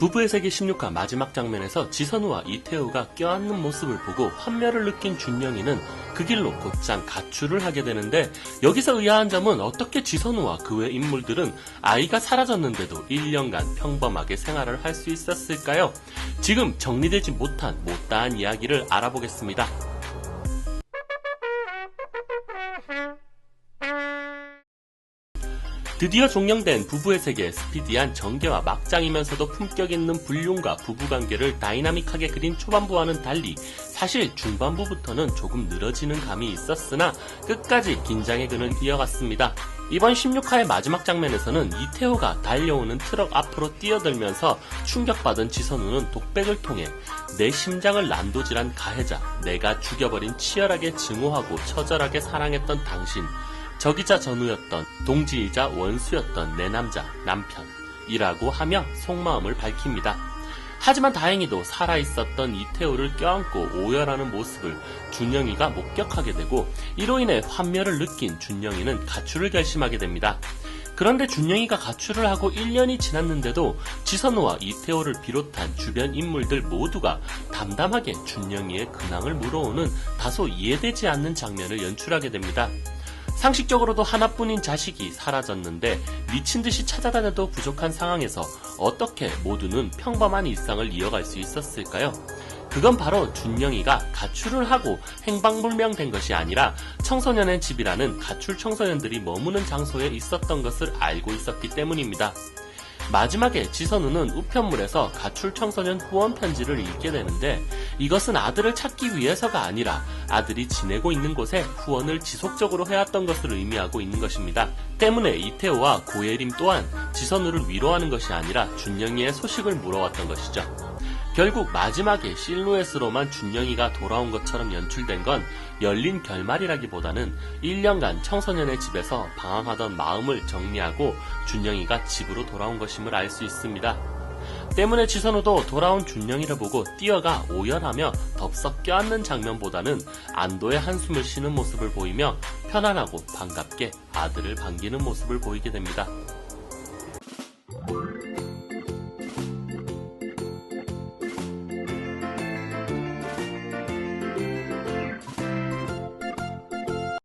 부부의 세계 16화 마지막 장면에서 지선우와 이태우가 껴안는 모습을 보고 환멸을 느낀 준영이는 그 길로 곧장 가출을 하게 되는데 여기서 의아한 점은 어떻게 지선우와 그 외 인물들은 아이가 사라졌는데도 1년간 평범하게 생활을 할 수 있었을까요? 지금 정리되지 못한 못다한 이야기를 알아보겠습니다. 드디어 종영된 부부의 세계 스피디한 전개와 막장이면서도 품격 있는 불륜과 부부관계를 다이나믹하게 그린 초반부와는 달리 사실 중반부부터는 조금 늘어지는 감이 있었으나 끝까지 긴장의 근을 이어갔습니다. 이번 16화의 마지막 장면에서는 이태호가 달려오는 트럭 앞으로 뛰어들면서 충격받은 지선우는 독백을 통해 내 심장을 난도질한 가해자, 내가 죽여버린 치열하게 증오하고 처절하게 사랑했던 당신, 적이자 전우였던 동지이자 원수였던 내 남자 남편이라고 하며 속마음을 밝힙니다. 하지만 다행히도 살아있었던 이태호를 껴안고 오열하는 모습을 준영이가 목격하게 되고 이로 인해 환멸을 느낀 준영이는 가출을 결심하게 됩니다. 그런데 준영이가 가출을 하고 1년이 지났는데도 지선우와 이태호를 비롯한 주변 인물들 모두가 담담하게 준영이의 근황을 물어오는 다소 이해되지 않는 장면을 연출하게 됩니다. 상식적으로도 하나뿐인 자식이 사라졌는데 미친 듯이 찾아다녀도 부족한 상황에서 어떻게 모두는 평범한 일상을 이어갈 수 있었을까요? 그건 바로 준영이가 가출을 하고 행방불명된 것이 아니라 청소년의 집이라는 가출 청소년들이 머무는 장소에 있었던 것을 알고 있었기 때문입니다. 마지막에 지선우는 우편물에서 가출 청소년 후원 편지를 읽게 되는데 이것은 아들을 찾기 위해서가 아니라 아들이 지내고 있는 곳에 후원을 지속적으로 해왔던 것을 의미하고 있는 것입니다. 때문에 이태호와 고예림 또한 지선우를 위로하는 것이 아니라 준영이의 소식을 물어왔던 것이죠. 결국 마지막에 실루엣으로만 준영이가 돌아온 것처럼 연출된 건 열린 결말이라기보다는 1년간 청소년의 집에서 방황하던 마음을 정리하고 준영이가 집으로 돌아온 것임을 알 수 있습니다. 때문에 지선우도 돌아온 준영이를 보고 뛰어가 오열하며 덥석 껴안는 장면보다는 안도의 한숨을 쉬는 모습을 보이며 편안하고 반갑게 아들을 반기는 모습을 보이게 됩니다.